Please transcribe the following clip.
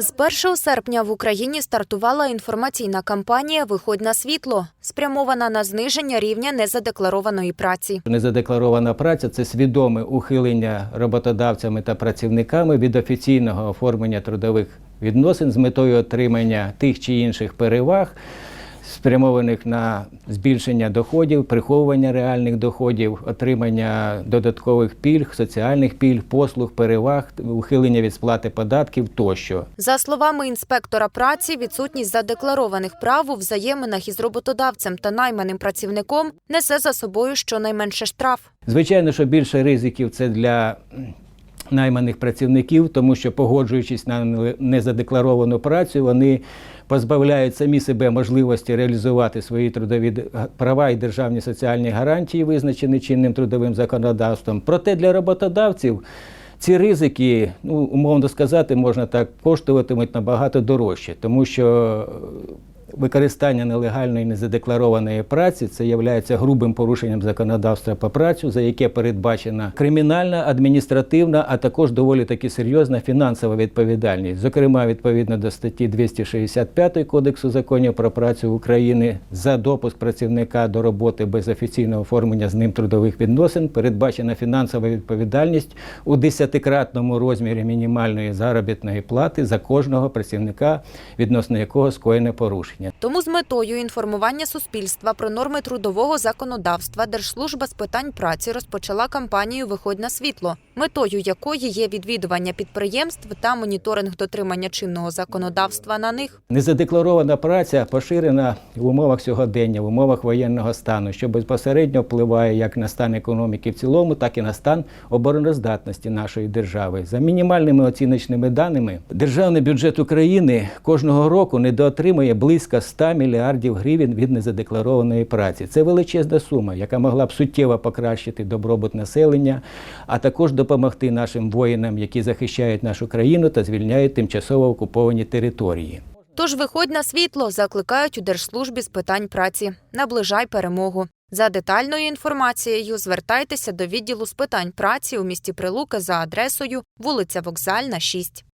З 1 серпня в Україні стартувала інформаційна кампанія Виходь на світло, спрямована на зниження рівня незадекларованої праці. Незадекларована праця це свідоме ухилення роботодавцями та працівниками від офіційного оформлення трудових відносин з метою отримання тих чи інших переваг, спрямованих на збільшення доходів, приховування реальних доходів, отримання додаткових пільг, соціальних пільг, послуг, переваг, ухилення від сплати податків тощо. За словами інспектора праці, відсутність задекларованих прав у взаєминах із роботодавцем та найманим працівником несе за собою щонайменше штраф. Звичайно, що більше ризиків це для найманих працівників, тому що погоджуючись на незадекларовану працю, вони позбавляють самі себе можливості реалізувати свої трудові права і державні соціальні гарантії, визначені чинним трудовим законодавством. Проте для роботодавців. Ці ризики, ну умовно сказати, можна так коштуватимуть набагато дорожче, тому що використання нелегальної незадекларованої праці це є грубим порушенням законодавства по працю, за яке передбачена кримінальна, адміністративна, а також доволі таки серйозна фінансова відповідальність. Зокрема, відповідно до статті 265 Кодексу законів про працю України за допуск працівника до роботи без офіційного оформлення з ним трудових відносин передбачена фінансова відповідальність у десятикратному розмірі мінімальної заробітної плати за кожного працівника, відносно якого скоєне порушення. Тому з метою інформування суспільства про норми трудового законодавства Держслужба з питань праці розпочала кампанію Виходь на світло, метою якої є відвідування підприємств та моніторинг дотримання чинного законодавства на них. Незадекларована праця поширена в умовах сьогодення, в умовах воєнного стану, що безпосередньо впливає як на стан економіки в цілому, так і на стан обороноздатності нашої держави. За мінімальними оціночними даними, державний бюджет України кожного року недоотримує близько 100 мільярдів гривень від незадекларованої праці. Це величезна сума, яка могла б суттєво покращити добробут населення, а також допомогти нашим воїнам, які захищають нашу країну та звільняють тимчасово окуповані території. Тож виходь на світло закликають у Держслужбі з питань праці. Наближай перемогу. За детальною інформацією звертайтеся до відділу з питань праці у місті Прилуки за адресою вулиця Вокзальна, 6.